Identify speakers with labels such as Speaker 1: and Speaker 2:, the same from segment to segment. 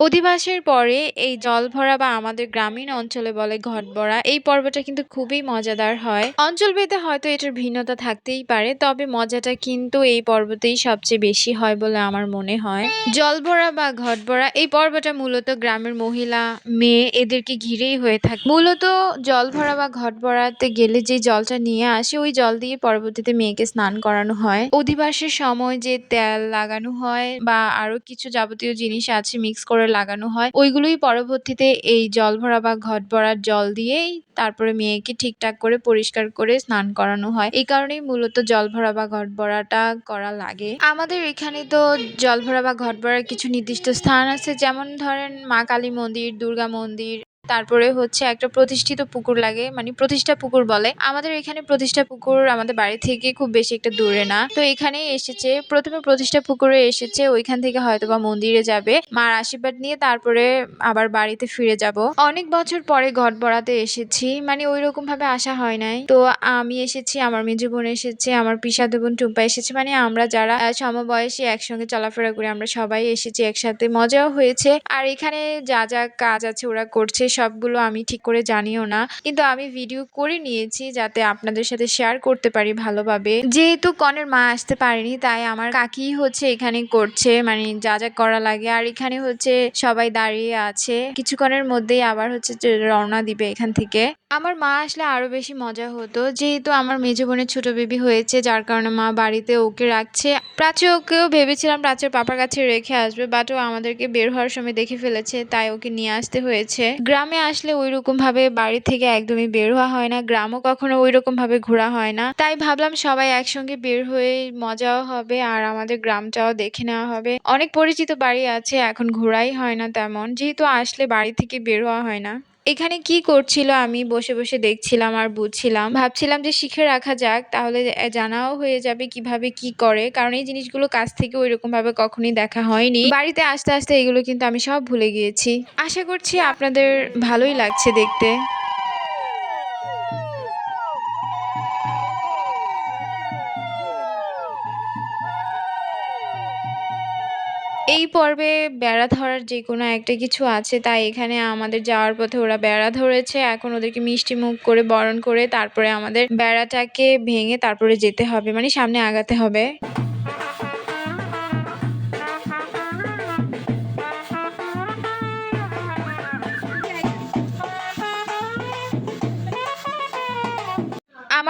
Speaker 1: অধিবাসের পরে এই জলভরা বা আমাদের গ্রামীণ অঞ্চলে বলে ঘটভরা, এই পর্বটা কিন্তু খুবই মজাদার হয়। অঞ্চল অঞ্চলভেদে হয়তো এটার ভিন্নতা থাকতেই পারে, তবে মজাটা কিন্তু এই পর্বতেই সবচেয়ে বেশি হয় বলে আমার মনে হয়। জলভরা বা ঘটভরা, এই পর্বটা মূলত গ্রামের মহিলা, মেয়ে এদেরকে ঘিরেই হয়ে থাকে। মূলত জলভরা বা ঘটভরাতে গেলে যে জলটা নিয়ে আসে, ওই জল দিয়ে পরবর্তীতে মেয়েকে স্নান করানো হয়। অধিবাসের সময় যে তেল লাগানো হয় বা আরও কিছু যাবতীয় জিনিস আছে মিক্স করে লাগানো হয়। ওইগুলোই পরবর্তীতে এই জল ভরা বা ঘট ভরার জল দিয়েই তারপরে মেয়েকে ঠিকঠাক করে পরিষ্কার করে স্নান করানো হয়। এই কারণেই মূলত জল ভরা বা ঘট ভরাটা করা লাগে। আমাদের এখানে তো জল ভরা বা ঘট ভরার কিছু নির্দিষ্ট স্থান আছে। যেমন ধরেন মা কালী মন্দির, দুর্গা মন্দির তারপরে হচ্ছে একটা প্রতিষ্ঠিত পুকুর লাগে মানে প্রতিষ্ঠা পুকুর বলে। আমাদের এখানে প্রতিষ্ঠা পুকুর আমাদের বাড়ি থেকে খুব বেশি একটা দূরে না। তো এখানে এসেছে, প্রথমে প্রতিষ্ঠা পুকুরে এসেছে, ওইখান থেকে হয়তো বা মন্দিরে যাবে। মার আশীর্বাদ নিয়ে তারপরে আবার বাড়িতে ফিরে যাব। অনেক বছর পরে ঘট বড়াতে এসেছি মানে ওই রকম ভাবে আসা হয় নাই। তো আমি এসেছি, আমার মেজো বোন এসেছে, আমার পিসাদু বোন টুম্পা এসেছে মানে আমরা যারা সমবয়সী একসঙ্গে চলাফেরা করে, আমরা সবাই এসেছি একসাথে। মজাও হয়েছে। আর এখানে যা যা কাজ আছে ওরা করছে সবগুলো আমি ঠিক করে জানিও না। কিন্তু আমি ভিডিও করে নিয়েছি যাতে আপনাদের সাথে শেয়ার করতে পারি ভালোভাবে। যেহেতু কনের মা আসতে পারেনি, তাই আমার কাকি হচ্ছে এখানে করছে মানে যা যা করা লাগে। আর এখানে হচ্ছে সবাই দাঁড়িয়ে আছে। কিছুক্ষণের মধ্যেই আবার হচ্ছে রওনা দিবে এখান থেকে। আমার মা আসলে আরও বেশি মজা হতো। যেহেতু আমার মেজো বোনের ছোট বেবি হয়েছে, যার কারণে মা বাড়িতে ওকে রাখছে। প্রাচী ওকেও ভেবেছিলাম প্রাচীর পাপার কাছে রেখে আসবে বাট ও আমাদেরকে বের হওয়ার সময় দেখে ফেলেছে, তাই ওকে নিয়ে আসতে হয়েছে। গ্রামে আসলে ওই ভাবে বাড়ি থেকে একদমই বের হওয়া হয় না, গ্রামও কখনো ওই ভাবে ঘোরা হয় না। তাই ভাবলাম সবাই একসঙ্গে বের হয়ে মজাও হবে আর আমাদের গ্রামটাও দেখে নেওয়া হবে। অনেক পরিচিত বাড়ি আছে, এখন ঘোরাই হয় না তেমন, যেহেতু আসলে বাড়ি থেকে বের হওয়া হয় না। এখানে কি করছিল আমি বসে বসে দেখছিলাম আর বুঝছিলাম। ভাবছিলাম যে শিখে রাখা যাক, তাহলে জানাও হয়ে যাবে কীভাবে কি করে, কারণ এই জিনিসগুলো কাছ থেকে ওইরকম ভাবে কখনই দেখা হয়নি। বাড়িতে আস্তে আস্তে এগুলো কিন্তু আমি সব ভুলে গিয়েছি। আশা করছি আপনাদের ভালোই লাগছে দেখতে। এই পর্বে বেড়া ধরার যে কোনো একটা কিছু আছে, তাই এখানে আমাদের যাওয়ার পথে ওরা বেড়া ধরেছে। এখন ওদেরকে মিষ্টি মুখ করে বরণ করে তারপরে আমাদের বেড়াটাকে ভেঙে তারপরে যেতে হবে মানে সামনে আগাতে হবে।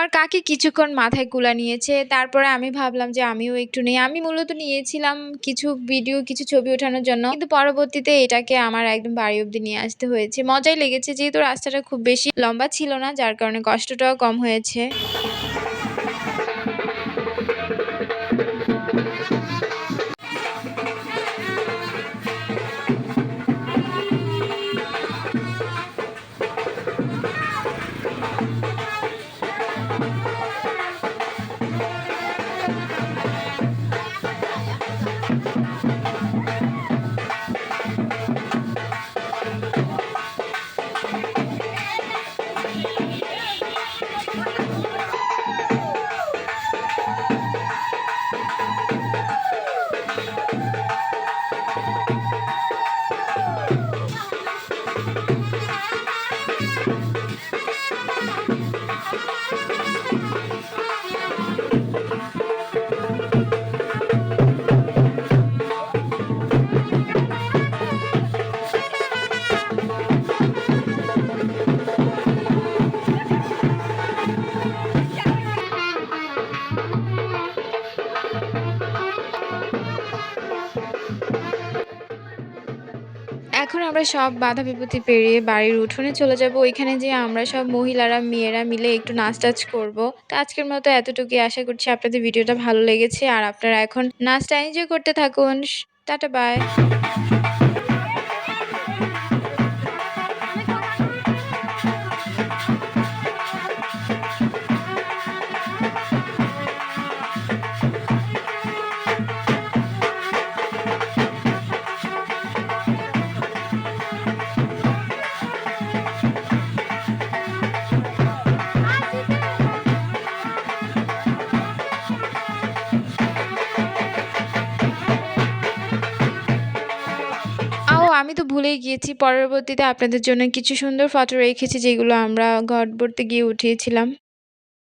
Speaker 1: আমার কাকি কিছুক্ষণ মাথায় কুলা নিয়েছে। তারপরে আমি ভাবলাম যে আমিও একটু নেই। আমি মূলত নিয়েছিলাম কিছু ভিডিও কিছু ছবি ওঠানোর জন্য। কিন্তু পরবর্তীতে এটাকে আমার একদম বাড়ি অব্দি নিয়ে আসতে হয়েছে। মজাই লেগেছে, যেহেতু রাস্তাটা খুব বেশি লম্বা ছিল না, যার কারণে কষ্টটাও কম হয়েছে। এখন আমরা সব বাধা বিপত্তি পেরিয়ে বাড়ির উঠোনে চলে যাব। ওইখানে যে আমরা সব মহিলারা, মেয়েরা মিলে একটু নাচ টাচ করব। তো আজকের মতো এতটুকুই। আশা করছি আপনাদের ভিডিওটা ভালো লেগেছে। আর আপনারা এখন নাচটা এনজয় করতে থাকুন। টাটা বাই ভুলেই গিয়েছি। পরবর্তীতে আপনাদের জন্য কিছু সুন্দর ফটো রেখেছি যেগুলো আমরা ঘটবড়তে গিয়ে উঠিয়েছিলাম।